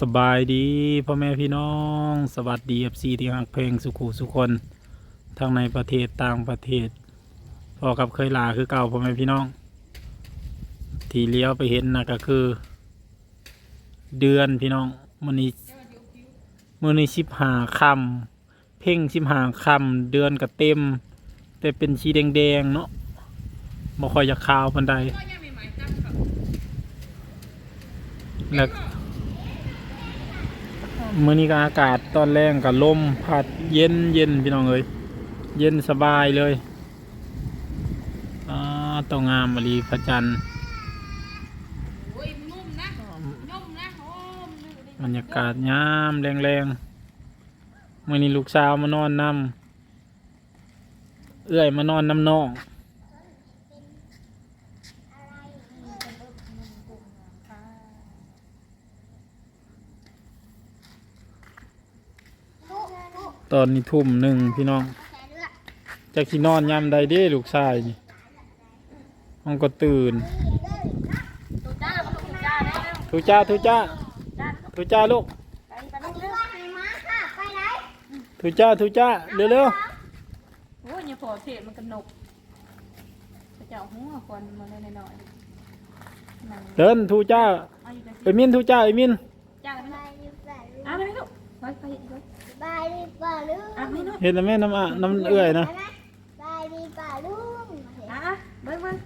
สบายดีพ่อแม่พี่น้อง สวัสดีเอฟซีที่ฮักเพลงสุขุสุคน ทั้งในประเทศต่างประเทศ พอกับเคยลาคือเก่าพ่อแม่พี่น้อง ที่เลี้ยวไปเห็นนะก็คือ เดือนพี่น้องมันนี้มือนี้สิบหาคำเพ่งสิบหาคำเดือนก็เต็ม แต่เป็นชีแดงๆเนาะบ่ค่อยจะขาวปันใดแล้ว มื่อนี้ก็อากาศตอนแรกกับลมพัดเย็นเย็นพี่น้องเอ้ยเย็นสบายเลยต้องงามมะลีพระจันทร์บรรยากาศยามแรงแรงๆมื่อนี้ลูกสาวมานอนนำเอื้อยมานอนนำนอง ตอนนี้ทุ่มหนึ่งพี่น้องจะขี้นอนยามใดเด้ลูกชายนี่ห้องก็ตื่นตุจ้ามาตุจ้าได้แล้วทุจ้าทุจ้าจ้าทุจ้าลูกไปไปนั่งเร็วทุจ้าทุจ้าเร็วเร็วโอ้ยอย่าพอเทมันกระหนกจะเจ้าหัวคนมาหน่อยๆนั่งๆเดินทุจ้าเอาอยู่กันไอ้มินทุจ้าไอ้มินจ้ากันนะอะไปลูกไปไปไปบายดีป่าลุงอะไม่น้อยเห็นแล้วแม่น้ำอะน้ำเอื่อยนะบายดีป่าลุงอะเบิ้งเบิ้ง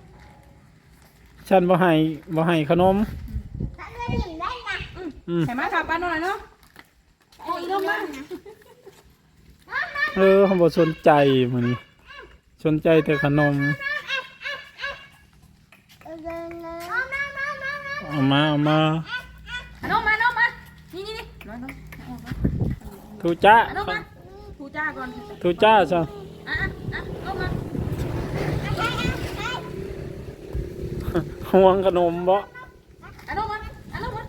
ฉันบ่ให้บ่ให้ขนมท่านไม่หยิบได้นะอืมใส่มาขับป้าหน่อยเนาะโอ้ยนุ่มมากเออเขาบ่สนใจมื้อนี้สนใจแต่ขนมเออเดินเลยน้องน้องน้องน้องน้องเอามาเอามานุ่มมานุ่มมานี่นี่นี่ น้อยน้อยทุจ้านุ่มมาทูจ้าก่อนทุจ้าซะอะอะอะนุ่มมาห่วงขนมบ่อะนุ่มมาอะนุ่มมา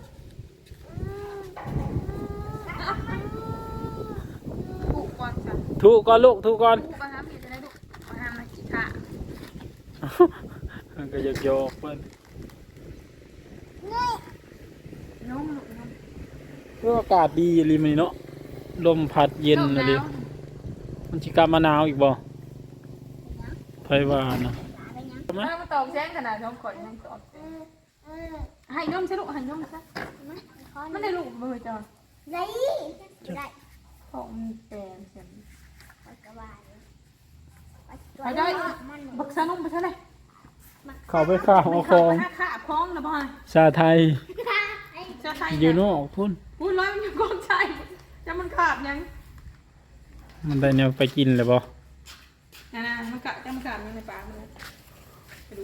ถูกก่อนจ้ะทุก่อนลูกทุก่อนถูกป่ะครับพี่จะได้ลูกมาห้ามมาจิค่ะมันก็อยากโยกเพิ่นนุ่มลูกนุ่มเอออากาศดีอีหลีมื้อนี้เนาะ ลมพัดเย็นอะลิมันสิกลับมาหนาวอีกบ่ไผว่านะเออมาตอกแจ้งขนาดน้องขอยน้องตอกให้นุ่มใช่ลูกให้นุ่มซะไม่ได้ลูกมือจอนได้ได้ของมันแปลงเสียงกระบาดไปได้บักซานุ่มไปใช่ไหมเข้าไปข้าวเอาของข้าข้าคล้องนะบ่อยชาไทยจะใส่อยู่นอกพุ่น จะมันขาบยังมันได้แนวไปกินเลยบ่นะนะมันกะจะมันขาบยังในปากมันเลยไปดู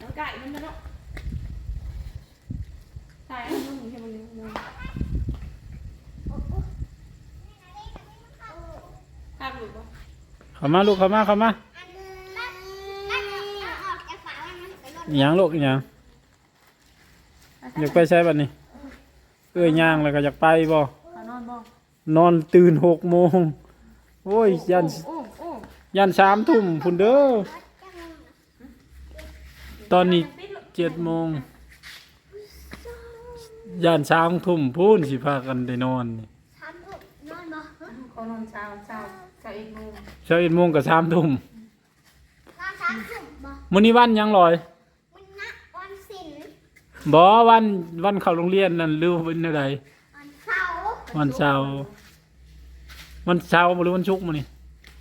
น้ำไก่มันนะเนาะใช่นุ่มใช่ไหมนุ่มขาบอยู่ปะเข้ามาลูกเข้ามาเข้ามาอหย่างลูกอหย่างอยากไปใช้บัดนี้เอ้ยย่างแล้วก็อยากไปบ่เอา นอนบ่นอนตื่นหกโมงโอ้ย ยันโอ้โอ้ยันสามทุ่มพุ่นเด้อ ตอนนี้เจ็ดโมง ยันสามทุ่มพูนสิพากันได้นอนนี่ทำถูกนอนบ่เขานอนเช้าเช้าเช้าอีกโมงเช้าเอ็ดโมงกับสามทุ่มนอนสามทุ่มบ่มื้อนี้วันหยังลอยมันนักวันศิลป์บ่วันวันเข้าโรงเรียนนั่นหรือว่าเป็นอะไรวันเสาร์ วันเสาร์วันเสาร์หรือวันศุกร์มื้อนี้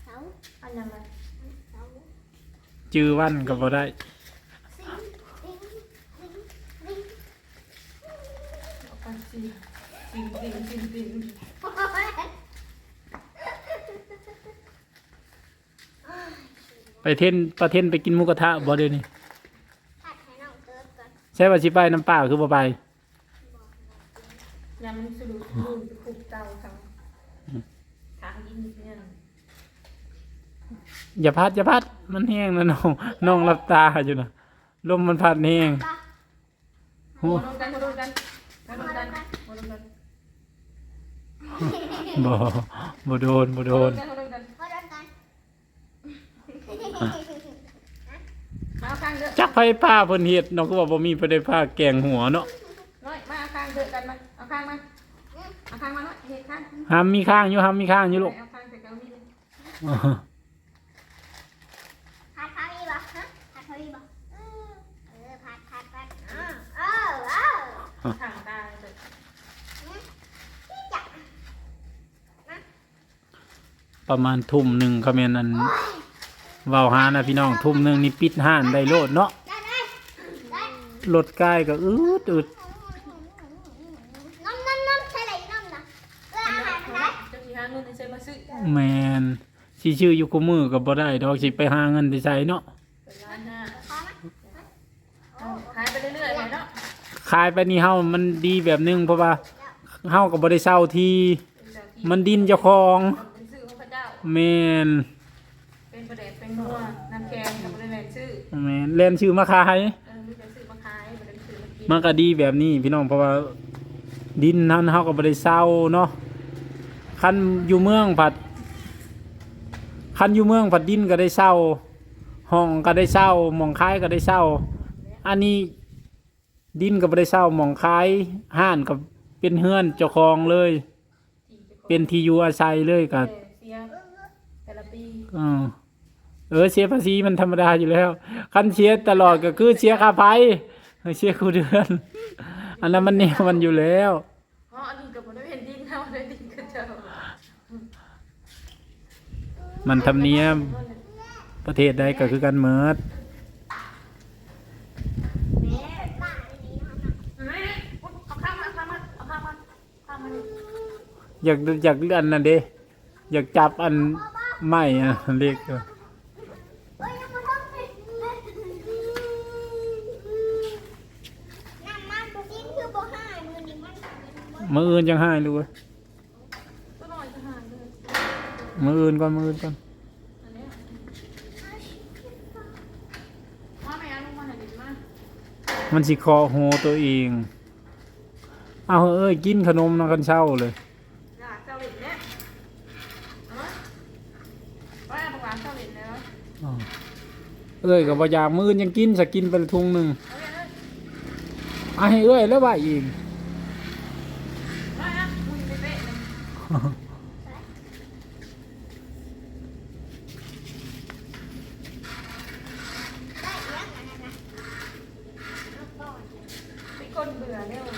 เสาร์อันยังไงเสาร์จื้อวันก็บ่ได้ศิลป์ลิงลิงลิงเอาไปสิสิงสิงสิงสิงไปเทนประเทนไปกินหมูกระทะบ่เดี๋ยวนี้ผัดให้น้องเติร์ก่อนใช่ว่าสิไปน้ำเปล่าคือบ่ไปยำมันสะดุดลืมไปคุกเตาทางทางยิงเนี่ยอย่าพัดอย่าพัด มันแห้งนะน้องน้องหลับตาอยู่นะลมมันพัดแห้งปะโอ้โดนกันโดนกันโดนกันโดนกันบ่บ่โดนบ่โดนโดนกันพอโดนกันมาข้างเด้อจักไผผ้าเพิ่นเฮ็ดน้องก็ว่าบ่มีไผได้ผ้าแกงหัวเนาะน้อยมาข้างางเถอะกันมาเอาข้างมาเอา ข้างห้ามมีข้างอยู่ห้ามมีข้างอยู่ลูกเอาข้างเถอะกันนี่เลยผัดผัดอีบ่ฮะผัดผัดอีบ่เออเออผัดผัดผัดออเออเออข้างตาเถอะที่จะประมาณทุ่มหนึ่งคอมเมนนั้นเว้าหานะพี่น้องทุ่มหนึ่งนี่ปิดห้านได้โลดเนาะได้ได้ได้รถใกล้ก็อืดอึด น้ำน้ำน้ำใช่ไหมน้ำนะเวลาอาหารมันได้ เจ้าที่หาเงินในเซมาซื้อ แมน สิชื่ออยู่กูมือก็บ่ได้ดอกสิไปหาเงินที่ใช้เนาะเป็นล้านห้าเอาขายไปเรื่อยๆเลยเนาะขายไปนี่เฮามันดีแบบนึงเพราะว่าเฮาก็บ่ได้เช่าที่เป็นเจ้าที่มันดินเจ้าของเป็นซื้อของพระเจ้า แมนเป็นประเด็ดเป็นนัวน้ำแกงกับบริเวณชื่อแมนเล่นชื่อมาขายเออมีแต่ซื้อมาขายบริเวณซื้อมากินมันก็ดีแบบนี้พี่น้องเพราะว่าดินนั้นเฮาก็บ่ได้เช่าเนาะคันอยู่เมืองผัด คันอยู่เมืองผัดดินก็ได้เช่าห้องก็ได้เช่าหมองคายก็ได้เช่าอันนี้ดินก็บ่ได้เช่าหมองคายห้านก็เป็นเฮือนเจ้าของเลย เป็นที่อยู่อาศัยเลยก็เสียแต่ละปีเออเออเสียภาษีมันธรรมดาอยู่แล้ว คันเสียตลอดก็คือเสียค่าไฟเออเสียคู่เดือน อันนั้นมันเนี่ยมันอยู่แล้ว เพราะอันนี้กับบริเวณดินเท่าเลยดินก็เจอ มันธรรมเนียม ประเทศใดก็คือกันเมิดแม่ป้าดีๆนะเอาข้ามมาเอาข้ามมาเอาข้ามมาข้ามมาดิอยากอยากอันนั้นเด้อยากจับอันไม้อะเรียกว่าเอ้ยยังมาทำเลยน้ำมันบุกินคือบ่ห้ามือนี่มันมืออื่นจังให้รู้เว้ย ก็หน่อยจะหายเลย มืออื่นก่อนมืออื่นก่อนอันเนี้ยมาไม่เอาลงมาหน่อยดิมามันสิคอโหตัวเอง เอาเอ้ยกินขนมนะกันเช่าเลยอยากเจ้าหลินเนี่ยเอามาว่าเอาปากหวานเจ้าหลินเลยเหรออ้าวเอ้ยกับว่าอยากมืออื่นยังกินสักกินไปละทุงหนึ่งเอาเลยเลยเอาให้เอ้ยแล้วว่าอีก มาอะมึงไปเตะเลย ได้เลี้ยงอันนั้นนะเอาก่อน ไป ก้นเบื่อเนี่ยเร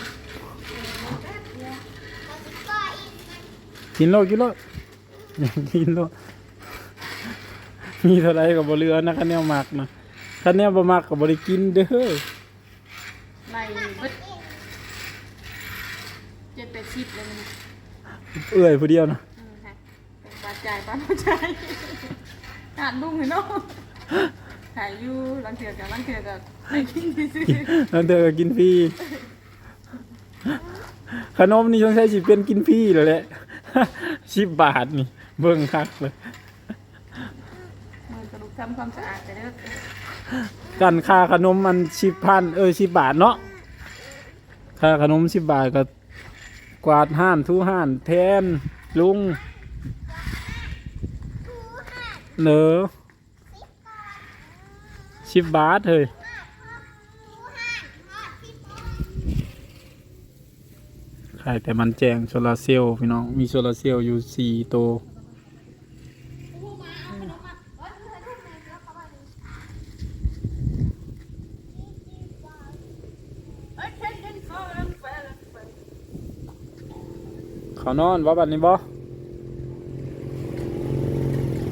าจะก่ออีกมันกินโลดกินโลดกินโลดมีเท่าไรกับบเรือนะคันแนวมักนะคันแนวบ่มักกับบริกินเด้อในเบิดเจ็ดแปดสิบเลยมันเอ้ยผู้เดียวนะอืมค่ะเป็นบาดจ่ายบ้านบาดจ่ายขาดลุงเลยเนาะ ขายอยู่ลังเถื่อกับลังเถื่อกับไปกินซื้อแล้วเธอก็กินฟรีขนมนี่ต้องใช้สิเป็นกินฟรีเลยแหละ สิบบาทนี่ เบิ่งคักเลยมือกระดูกทำความสะอาดแต่เด้อกันค่าขนมมันสิบพันเออสิบบาทเนาะค่าขนมสิบบาทก็กวาดห้านทูห้านแทนลุงเนอ สิบบาทเฮ้ยขายแต่มันแจงโซลาเซลล์พี่น้อง มีโซลาเซลล์อยู่สี่ตัวเขานอนบ่าบัดนี้บ่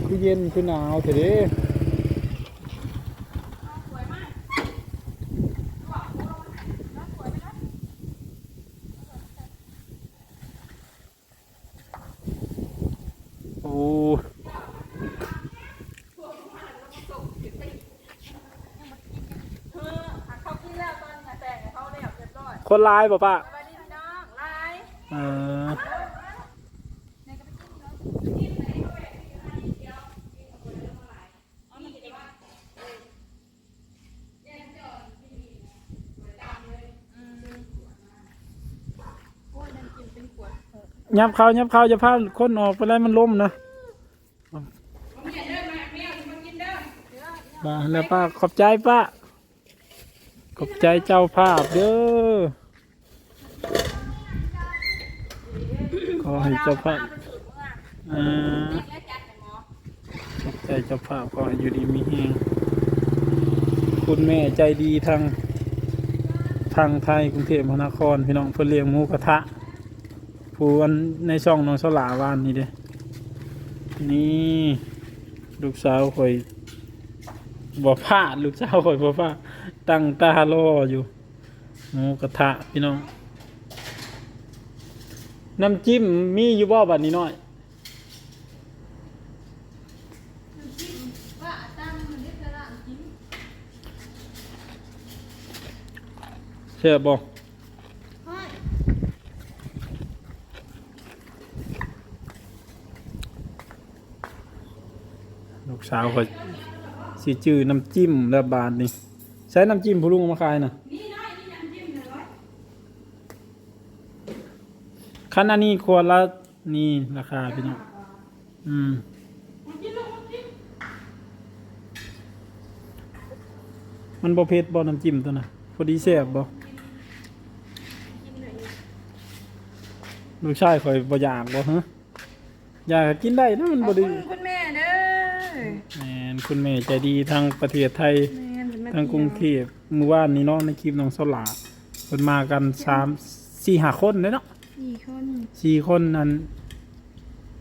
คือเย็นคือหนาวเถอะเด้ โอ้เขากินแล้วตอนแต่งเขาได้เรียบร้อยคนร้ายป่ะป้า สวัสดีพี่น้องไลน์ เออ ยับเขายับเขาจะพาคนออกไปแล้วมันล้มนะมาแล้วป้าขอบใจป้าขอบใจเจ้าภาพเด้ออให้เจ้าภาพเอไปสูตรเมื่ออ่าเด็กและจัดให้หมอขอบใจเจ้าภาพก็ให้อยู่ดีมีแฮงคุณแม่ใจดีทางทางไทยกรุงเทพมหานครพี่น้องเพื่อเลี้ยงหมูกระทะ ผู้อันในช่องน้องสลาวานนี่เด้นี่ลูกสาวข่อยบ่พลาดลูกสาวข่อยบ่พลาดตั้งตารออยู่หมูกระทะพี่น้องน้ำจิ้มมีอยู่บ่บัดนี้น้อยว่าตั้งมันนิดละกินเชื่อบ่ เฮ้ย ลูกสาวข่อยสิจื้อน้ำจิ้มและบาทนี่ใช้น้ำจิ้มผู้ลุงอมาขายนะนี่น้อยนี่น้ำจิ้มหนึ่งร้อยคันอันนี้ควรละนี่ราคาพี่น้องอืมมันบ่เผ็ดบ่น้ำจิ้มตัวน่ะพอดีแซ่บบ่กินหน่อลูกชายข่อยบ่อยากบ่ฮะอยากกินได้นะมันขอบ่ด้คุณแม่เคุณแม่ใจดีทางประเทศไทยแม่เป็นแม่ทางกรุงเทพเมื่อวานนี้เนาะในคลิปน้องสลาเพิ่นมากันสามสี่ห้าคนเลยเนาะสี่คนสี่คนนั้น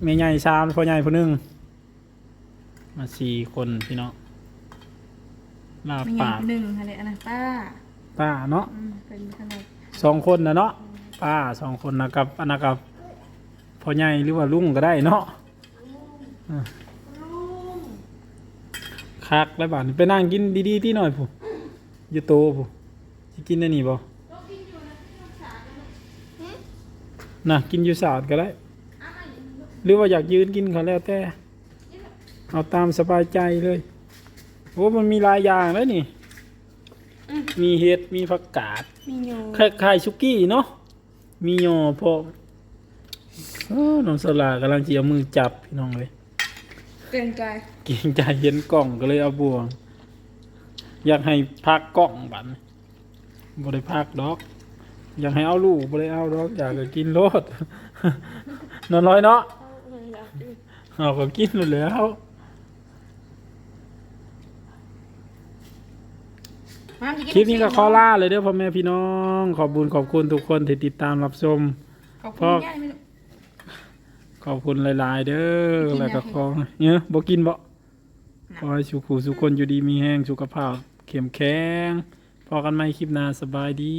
แม่ใหญ่สามพ่อใหญ่ผู้หนึงมาสี่คนพี่เนาะลามีไงปากหนึ่งอะไรอันนั้นป้าป้าเนาะอืมเป็นขนาดสองคนนะเนาะป้าสองคนนะกับอันนะกับพ่อใหญ่หรือว่าลุงก็ได้เนาะอะ คักแล้วบาดนี้ไปนั่งกินดีๆที่หน่อยผู้อยู่โตผู้สิกินได้นี่บ่น่ะกินอยู่ศาสตร์ก็ได้ หรือว่าอยากยืนกินก็แล้วแต่ เอาตามสบายใจเลยโอ้มันมีหลายอย่างแล้วนี่ มีเห็ด มีผักกาดมีโยคล้ายๆซุกี้เนาะ มีโยพอเออน้องสลากำลังจะเอามือจับพี่น้องเลยเกรงใจเกรงใจเห็นกล่องก็เลยเอาบ่วง อยากให้พักกล่องบัดนี้บ่ได้พักดอก อยากให้เอาลูกบ่ได้เอาดอกอยากจะกินโลดนอนน้อยเนาะเอาก็กินหมดแล้วคลิปนี้ก็ขอล่าเลยเด้อพ่อแม่พี่น้อง ขอบคุญขอบคุณทุกคนที่ติดตามรับชมขอบพ่คุอณย่าไม่รู้ ขอบคุณหลายๆ เด้อกินแล้วก็ยาขอเนี่ยบ่กินบ่ขอให้สุขูสุขคนอยู่ดีมีแห้งสุขภาพเข้มแข็งพอกันใหม่คลิปหน้าสบายดี